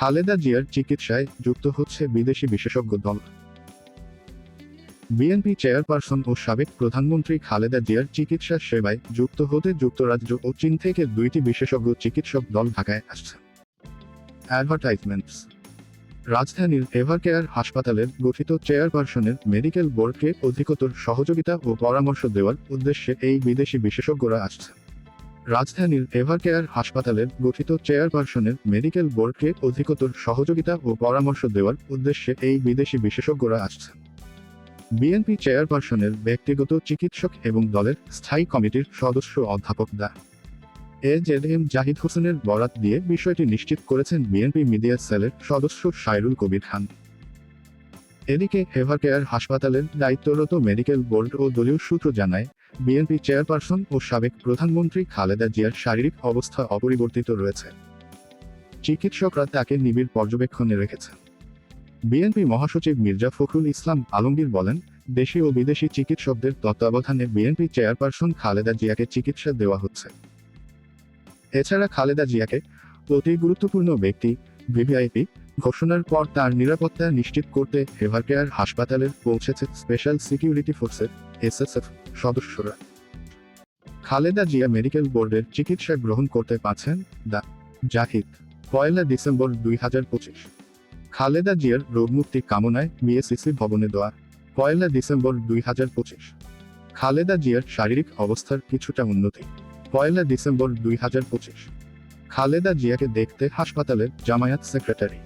খালেদা জিয়ার চিকিৎসায় যুক্ত হচ্ছে বিদেশি বিশেষজ্ঞ দল। বিএনপি চেয়ারপারসন ও সাবেক প্রধানমন্ত্রী খালেদা জিয়ার চিকিৎসা সেবায় যুক্ত হতে যুক্তরাজ্য ও চীন থেকে দুইটি বিশেষজ্ঞ চিকিৎসক দল ঢাকায় আসছে। অ্যাডভার্টাইজমেন্টস। রাজধানীর এভারকেয়ার হাসপাতালের গঠিত চেয়ারপারসনের মেডিকেল বোর্ডকে অধিকতর সহযোগিতা ও পরামর্শ দেওয়ার উদ্দেশ্যে এই বিদেশি বিশেষজ্ঞরা আসছে। রাজধানীর এভারকেয়ার হাসপাতালের গঠিত চেয়ারপারসনের মেডিকেল বোর্ডকে অধিকতর সহযোগিতা ও পরামর্শ দেওয়ার উদ্দেশ্যে এই বিদেশি বিশেষজ্ঞরা আসছেন। বিএনপি চেয়ারপারসনের ব্যক্তিগত চিকিৎসক এবং দলের স্থায়ী কমিটির সদস্য অধ্যাপক দা এ জেড এম জাহিদ হোসেনের বরাত দিয়ে বিষয়টি নিশ্চিত করেছেন বিএনপি মিডিয়া সেলের সদস্য সাইরুল কবির খান। এদিকে হেভারকেয়ার হাসপাতালের দায়িত্বরত মেডিকেল বোর্ড ও দলীয় সূত্র জানায়, বিএনপি চেয়ারপারসন ও সাবেক প্রধানমন্ত্রী খালেদা জিয়ার শারীরিক অবস্থা অপরিবর্তিত রয়েছে। চিকিৎসকরা তাকে নিবিড় পর্যবেক্ষণে রেখেছেন। বিএনপি মহাসচিব মির্জা ফখরুল ইসলাম আলমগীর বলেন, দেশি ও বিদেশি চিকিৎসকদের তত্ত্বাবধানে বিএনপি চেয়ারপারসন খালেদা জিয়াকে চিকিৎসা দেওয়া হচ্ছে। এছাড়া খালেদা জিয়াকে অতি গুরুত্বপূর্ণ ব্যক্তি, ভিভিআইপি ঘোষণার পর তার নিরাপত্তা নিশ্চিত করতে হেভারকেয়ার হাসপাতালে পৌঁছেছে স্পেশাল সিকিউরিটি ফোর্সের এসএসএফ সদস্যরা। খালেদা জিয়া মেডিকেল বোর্ডের চিকিৎসা গ্রহণ করতে পারছেন দা জাহিদ, পয়লা ডিসেম্বর দুই হাজার পঁচিশ। খালেদা জিয়ার রোগমুক্তি কামনায় বিএসিসি ভবনে দেওয়া, পয়লা ডিসেম্বর দুই হাজার পঁচিশ। খালেদা জিয়ার শারীরিক অবস্থার কিছুটা উন্নতি, পয়লা ডিসেম্বর দুই হাজার পঁচিশ। খালেদা জিয়াকে দেখতে হাসপাতালের জামায়াত সেক্রেটারি।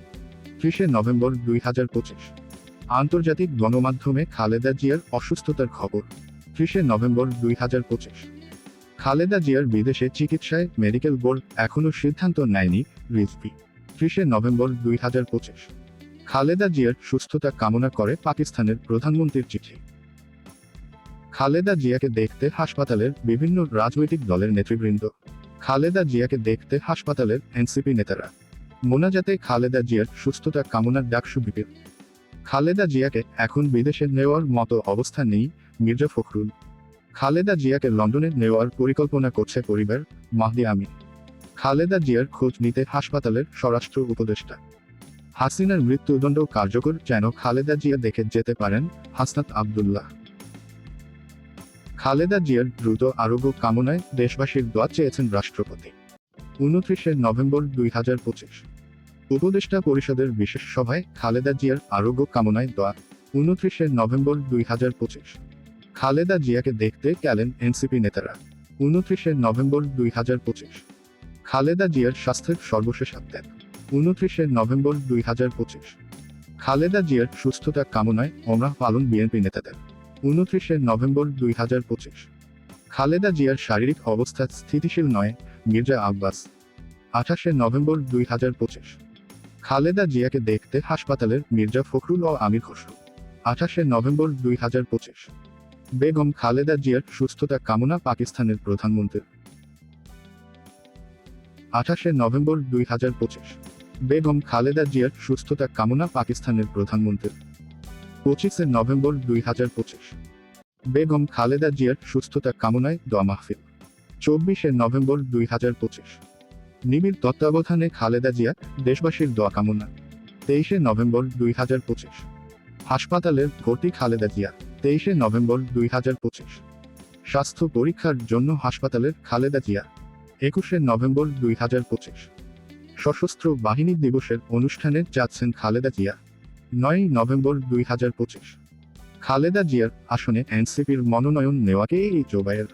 ত্রিশে নভেম্বর দুই হাজার পঁচিশ। আন্তর্জাতিক গণমাধ্যমে খালেদা জিয়ার অসুস্থতার খবর, ত্রিশে নভেম্বর দুই হাজার পঁচিশ। খালেদা জিয়ার বিদেশে চিকিৎসায় মেডিকেল বোর্ড এখনও সিদ্ধান্ত নেয়নি রিজভি, ত্রিশে নভেম্বর দুই হাজার পঁচিশ। খালেদা জিয়ার সুস্থতা কামনা করে পাকিস্তানের প্রধানমন্ত্রীর চিঠি। খালেদা জিয়াকে দেখতে হাসপাতালের বিভিন্ন রাজনৈতিক দলের নেতৃবৃন্দ, খালেদা জিয়াকে দেখতে হাসপাতালের এনসিপি নেতারা। মোনাজাতে খালেদা জিয়ার সুস্থতা কামনার ডাক সুবিপির খালেদা জিয়াকে এখন বিদেশে নেওয়ার মতো অবস্থা নেই মির্জা ফখরুল। খালেদা জিয়াকে লন্ডনে নেওয়ার পরিকল্পনা করছে পরিবার, মাহদি আমিন খালেদা জিয়ার খোঁজ নিতে হাসপাতালের স্বরাষ্ট্র উপদেষ্টা। হাসিনার মৃত্যুদণ্ড কার্যকর যেন খালেদা জিয়া দেখে যেতে পারেন হাসনাত আবদুল্লাহ। খালেদা জিয়ার দ্রুত আরোগ্য কামনায় দেশবাসীর দোয়া চেয়েছেন রাষ্ট্রপতি। উনত্রিশে নভেম্বর দুই হাজার পঁচিশ। উপদেষ্টা পরিষদের বিশেষ সভায় খালেদা জিয়ার আরোগ্য কামনায় দোয়া, উনত্রিশে নভেম্বর দুই হাজার পঁচিশ। খালেদা জিয়াকে দেখতে গেলেন এনসিপি নেতারা, উনত্রিশে নভেম্বর দুই হাজার পঁচিশ। খালেদা জিয়ার স্বাস্থ্যের সর্বশেষ আপডেট, উনত্রিশে নভেম্বর দুই হাজার পঁচিশ। খালেদা জিয়ার সুস্থতা কামনায় ওমরাহ পালন বিএনপি নেতাদের, উনত্রিশে নভেম্বর দুই হাজার পঁচিশ। খালেদা জিয়ার শারীরিক অবস্থা স্থিতিশীল নয়, মির্জা আব্বাস, আঠাশে নভেম্বর দুই হাজার পঁচিশ। খালেদা জিয়াকে দেখতে হাসপাতালের মির্জা ফখরুল ও আমির খসরু। আঠাশে নভেম্বর দুই হাজার পঁচিশ। বেগম খালেদা জিয়ার সুস্থতা কামনা পাকিস্তানের প্রধানমন্ত্রীর আঠাশে নভেম্বর দুই হাজার পঁচিশ। বেগম খালেদা জিয়ার সুস্থতা কামনা পাকিস্তানের প্রধানমন্ত্রীর পঁচিশে নভেম্বর দুই হাজার পঁচিশ। বেগম খালেদা জিয়ার সুস্থতা কামনায় দোয়া মাহফিল। চব্বিশে নভেম্বর দুই হাজার পঁচিশ। নিবিড় তত্ত্বাবধানে খালেদা জিয়া দেশবাসীর দোয়া কামনা। তেইশে নভেম্বর দুই হাজার পঁচিশ। হাসপাতালের ভর্তি খালেদা জিয়া, তেইশে নভেম্বর দুই হাজার পঁচিশ। স্বাস্থ্য পরীক্ষার জন্য হাসপাতালের খালেদা জিয়া, একুশে নভেম্বর দুই হাজার পঁচিশ। সশস্ত্র বাহিনী দিবসের অনুষ্ঠানে যাচ্ছেন খালেদা জিয়া, নয়ই নভেম্বর দুই হাজার পঁচিশ। খালেদা জিয়ার আসনে এনসিপির মনোনয়ন নেওয়াকে এই জোবায়ের